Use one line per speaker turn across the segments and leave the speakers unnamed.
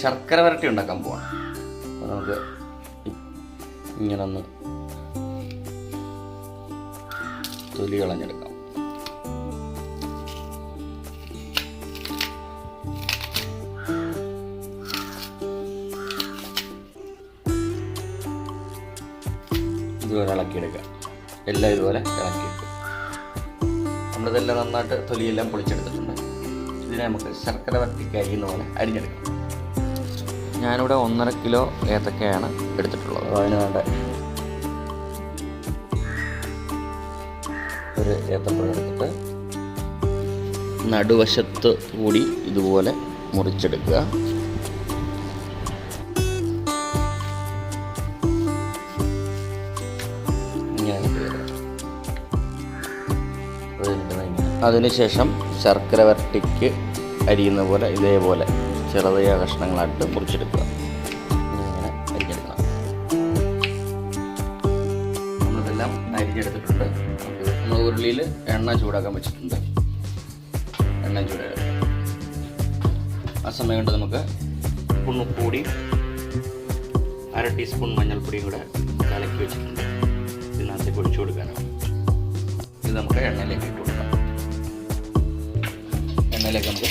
ശർക്കര വരട്ടി ഉണ്ടാക്കാൻ പോവാണ് നമുക്ക് ഇങ്ങനെ ഒന്ന് തൊലി കളഞ്ഞെടുക്കാം. ഇതുപോലെ ഇളക്കിയെടുക്കുക എല്ലാം ഇതുപോലെ ഇളക്കിയെടുക്കുക നമ്മളിതെല്ലാം നന്നായിട്ട് തൊലിയെല്ലാം പൊളിച്ചെടുത്തിട്ടുണ്ട്. ഇതിനെ നമുക്ക് ശർക്കര വരട്ടിക്ക് അരിയുന്ന പോലെ അരിഞ്ഞെടുക്കാം. ഞാനിവിടെ ഒന്നര കിലോ ഏത്തക്കയാണ് എടുത്തിട്ടുള്ളത് അതിന് വേണ്ട ഒരു ഏത്തപ്പഴം എടുത്തിട്ട് നടുവശത്ത് കൂടി ഇതുപോലെ മുറിച്ചെടുക്കുക. അതിനുശേഷം ശർക്കര വരട്ടിക്ക് അരിയുന്ന പോലെ ഇതേപോലെ ചെറുതായ കഷ്ണങ്ങളായിട്ട് മുറിച്ചെടുക്കുക. ഇങ്ങനെ അരിഞ്ഞെടുക്കണം. നമ്മളിതെല്ലാം അരിഞ്ഞെടുത്തിട്ടുണ്ട്. നമ്മൾ ഉരുളിയിൽ എണ്ണ ചൂടാക്കാൻ വെച്ചിട്ടുണ്ട്. എണ്ണ ചൂടാക്കുക ആ സമയം കൊണ്ട് നമുക്ക് ഉണ്ണുപ്പൊടി അര ടീസ്പൂൺ മഞ്ഞൾപ്പൊടിയും കൂടെ കലക്കി വെച്ചിട്ടുണ്ട്. ഇതിനകത്തേക്ക് ഒഴിച്ചു കൊടുക്കാനാണ്. ഇത് നമുക്ക് എണ്ണയിലേക്ക് ഇട്ട് കൊടുക്കാം. എണ്ണയിലേക്ക് നമുക്ക്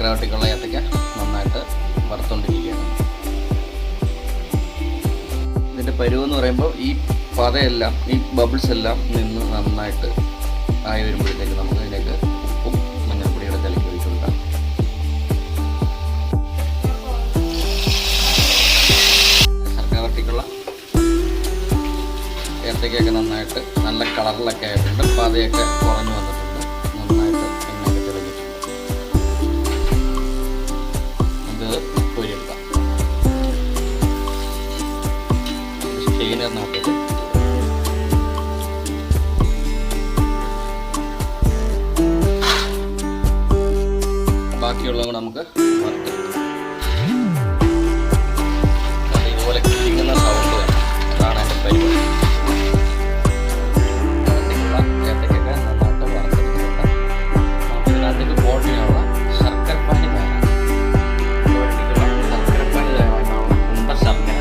ശർക്കര വട്ടിക്കുള്ള ഏത്തക്ക നന്നായിട്ട് വറുത്തോണ്ടിരിക്കുകയാണ്. ഇതിന്റെ പരുവെന്ന് പറയുമ്പോൾ ഈ പതയെല്ലാം ഈ ബബിൾസ് എല്ലാം നിന്ന് നന്നായിട്ട് ആയി വരുമ്പോഴത്തേക്ക് നമുക്ക് ഇതിലേക്ക് ഉപ്പും മഞ്ഞൾപ്പൊടിയുടെ തലയ്ക്ക് ഒഴിച്ചു കൊടുക്കാം. ശർക്കര വട്ടിക്കുള്ള ഏത്തക്കയൊക്കെ നന്നായിട്ട് നല്ല കളറിലൊക്കെ ആയിട്ടുണ്ട്. പതയൊക്കെ കുറഞ്ഞു വന്നിട്ടുണ്ട്. ബാക്കിയുള്ളത് കൂടെ നമുക്ക് വറുത്തെടുക്കാം. ഇതുപോലെ കിളിങ്ങുന്ന സൗണ്ട് വേണം. അതാണ് അതിന്റെ പരിപാടി. ഏത്തക്കൊക്കെ നന്നായിട്ട് വറുത്തെടുത്തിട്ടുണ്ട് നമുക്ക് ഇതിനകത്തേക്ക് ബോട്ട് ചെയ്യാനുള്ള ശർക്കരപ്പാനി വേണം ശർക്കരപ്പാനി ഉണ്ട ശർക്കര.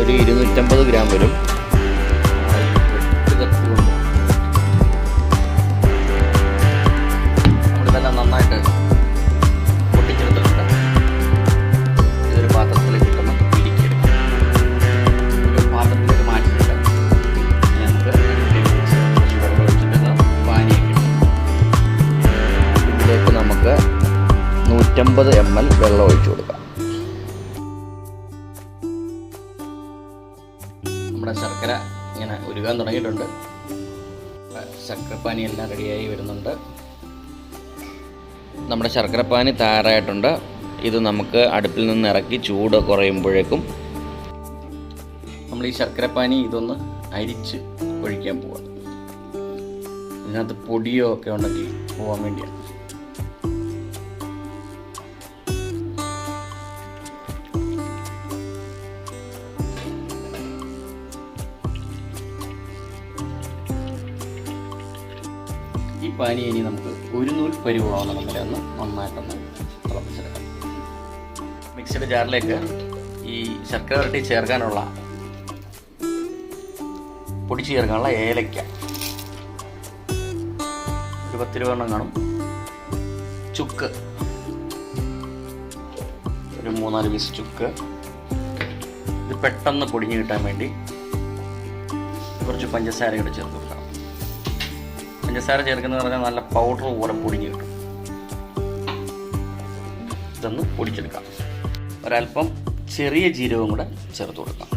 ഒരു ഇരുന്നൂറ്റമ്പത് ഗ്രാം വരും. എം എൽ വെള്ളം ഒഴിച്ചു കൊടുക്കാം നമ്മുടെ ശർക്കര ഇങ്ങനെ ഉരുകാൻ തുടങ്ങിയിട്ടുണ്ട്. ശർക്കരപ്പാനി എല്ലാം റെഡിയായി വരുന്നുണ്ട്. നമ്മുടെ ശർക്കരപ്പാനി തയ്യാറായിട്ടുണ്ട്. ഇത് നമുക്ക് അടുപ്പിൽ നിന്ന് ഇറക്കി ചൂട് കുറയുമ്പോഴേക്കും നമ്മൾ ഈ ശർക്കരപ്പാനി ഇതൊന്ന് അരിച്ച് ഒഴിക്കാൻ പോവാം. ഇതിനകത്ത് പൊടിയോ ഒക്കെ ഉണ്ടെങ്കിൽ പോകാൻ വേണ്ടിയാണ്. പാനി ഇനി നമുക്ക് ഒരു നൂൽ പരിവാവുന്ന നമ്മളെ ഒന്ന് നന്നായിട്ടൊന്ന് തിളപ്പിച്ചെടുക്കാം. മിക്സിയുടെ ജാറിലേക്ക് ഈ ശർക്കര വരട്ടി ചേർക്കാനുള്ള പൊടിച്ച് ചേർക്കാനുള്ള ഏലയ്ക്ക ഒരു പത്ത് രൂപ എണ്ണം കാണും. ചുക്ക്. ഒരു മൂന്നാൽ പീസ് ചുക്ക്. ഇത് പെട്ടെന്ന് പൊടിഞ്ഞ് കിട്ടാൻ വേണ്ടി കുറച്ച് പഞ്ചസാര കൂടെ ചേർത്ത് കൊടുക്കണം പഞ്ചസാര ചേർക്കുന്നത് പറഞ്ഞാൽ നല്ല പൗഡർ പോലെ പൊടിഞ്ഞ് കിട്ടും. ഇതൊന്ന് പൊടിച്ചെടുക്കാം. ഒരല്പം ചെറിയ ജീരകവും കൂടെ ചേർത്ത് കൊടുക്കാം.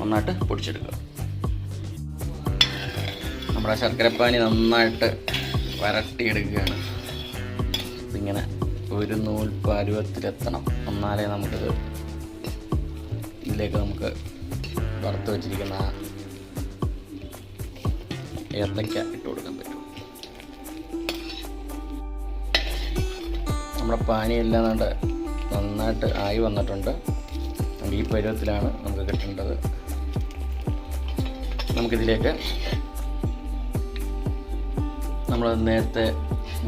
നന്നായിട്ട് പൊടിച്ചെടുക്കുക. നമ്മുടെ ശർക്കരപ്പാനി നന്നായിട്ട് വരട്ടിയെടുക്കുകയാണ്. ഇതിങ്ങനെ ഒരു നൂൽ പരുവത്തിലെത്തണം എന്നാലേ നമുക്കിത് ഇതിലേക്ക് നമുക്ക് വറുത്ത് വെച്ചിരിക്കുന്ന ആ ഏത്തയ്ക്ക ഇട്ട് കൊടുക്കാൻ പറ്റും? നമ്മുടെ പാനിയെല്ലാം നല്ല നന്നായിട്ട് ആയി വന്നിട്ടുണ്ട്. ഈ പരുവത്തിലാണ് നമുക്ക് കിട്ടേണ്ടത്. നമുക്കിതിലേക്ക് നമ്മൾ നേരത്തെ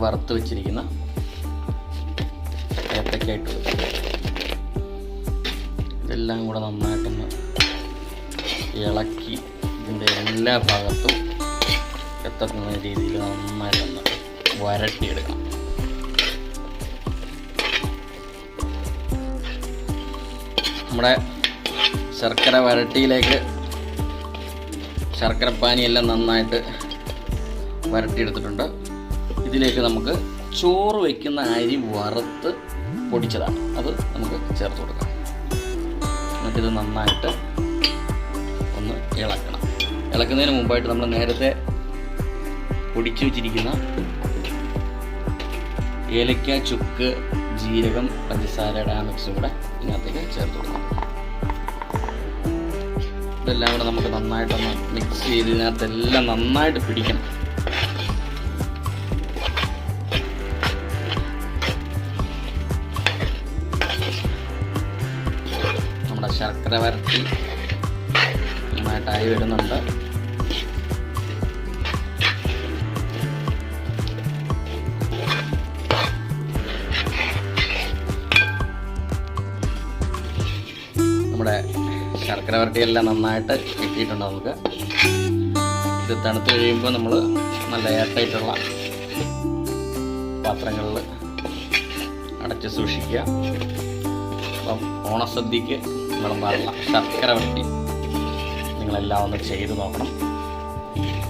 വറുത്ത് വെച്ചിരിക്കുന്ന ഏത്തക്കായിട്ട്. ഇതെല്ലാം കൂടെ നന്നായിട്ടൊന്ന് ഇളക്കി ഇതിന്റെ എല്ലാ ഭാഗത്തും എത്തുന്ന രീതിയിൽ നന്നായിട്ടൊന്ന് വരട്ടിയെടുക്കാം നമ്മുടെ ശർക്കര വരട്ടിയിലേക്ക് ശർക്കരപ്പാനിയെല്ലാം നന്നായിട്ട് വരട്ടിയെടുത്തിട്ടുണ്ട്. ഇതിലേക്ക് നമുക്ക് ചോറ് വയ്ക്കുന്ന അരി വറുത്ത് പൊടിച്ചതാണ്. അത് നമുക്ക് ചേർത്ത് കൊടുക്കാം. എന്നിട്ടിത് നന്നായിട്ട് ഒന്ന് ഇളക്കണം. ഇളക്കുന്നതിന് മുമ്പായിട്ട് നമ്മൾ നേരത്തെ പൊടിച്ചു വെച്ചിരിക്കുന്ന ഏലക്ക ചുക്ക് ജീരകം പഞ്ചസാരയുടെ ആ മിക്സും കൂടെ ഇതിനകത്തേക്ക് ചേർത്ത് കൊടുക്കാം. ഇതെല്ലാം കൂടെ നമുക്ക് നന്നായിട്ടൊന്ന് മിക്സ് ചെയ്ത് ഇതിനകത്തെല്ലാം നന്നായിട്ട് പിടിക്കണം. നമ്മുടെ ശർക്കര വരട്ടി നന്നായിട്ടായി വരുന്നുണ്ട്. നമ്മുടെ ശർക്കര വരട്ടിയെല്ലാം നന്നായിട്ട് കിട്ടിയിട്ടുണ്ട് നമുക്ക്. ഇത് തണുത്ത് കഴിയുമ്പോൾ നമ്മൾ നല്ല എയർടൈറ്റുള്ള പാത്രങ്ങളിൽ അടച്ച് സൂക്ഷിക്കുക. അപ്പം ഓണസദ്യക്ക് വിളമ്പാറുള്ള ശർക്കര വരട്ടി നിങ്ങളെല്ലാം ഒന്ന് ചെയ്ത് നോക്കണം.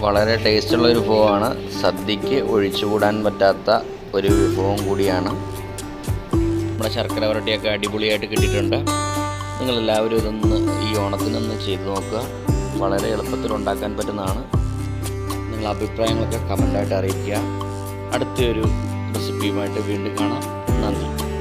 വളരെ ടേസ്റ്റുള്ള ഒരു വിഭവമാണ്. സദ്യക്ക് ഒഴിച്ചുകൂടാൻ പറ്റാത്ത ഒരു വിഭവം കൂടിയാണ്.
നമ്മുടെ ശർക്കര വരട്ടിയൊക്കെ അടിപൊളിയായിട്ട് കിട്ടിയിട്ടുണ്ട്.
നിങ്ങളെല്ലാവരും ഇതൊന്ന് ഈ ഓണത്തിനൊന്ന് ചെയ്തു നോക്കുക. വളരെ എളുപ്പത്തിൽ ഉണ്ടാക്കാൻ പറ്റുന്നതാണ്.
നിങ്ങളുടെ അഭിപ്രായങ്ങളൊക്കെ കമന്റായിട്ട് അറിയിക്കുക. അടുത്തൊരു റെസിപ്പിയുമായിട്ട് വീണ്ടും കാണാം. നന്ദി.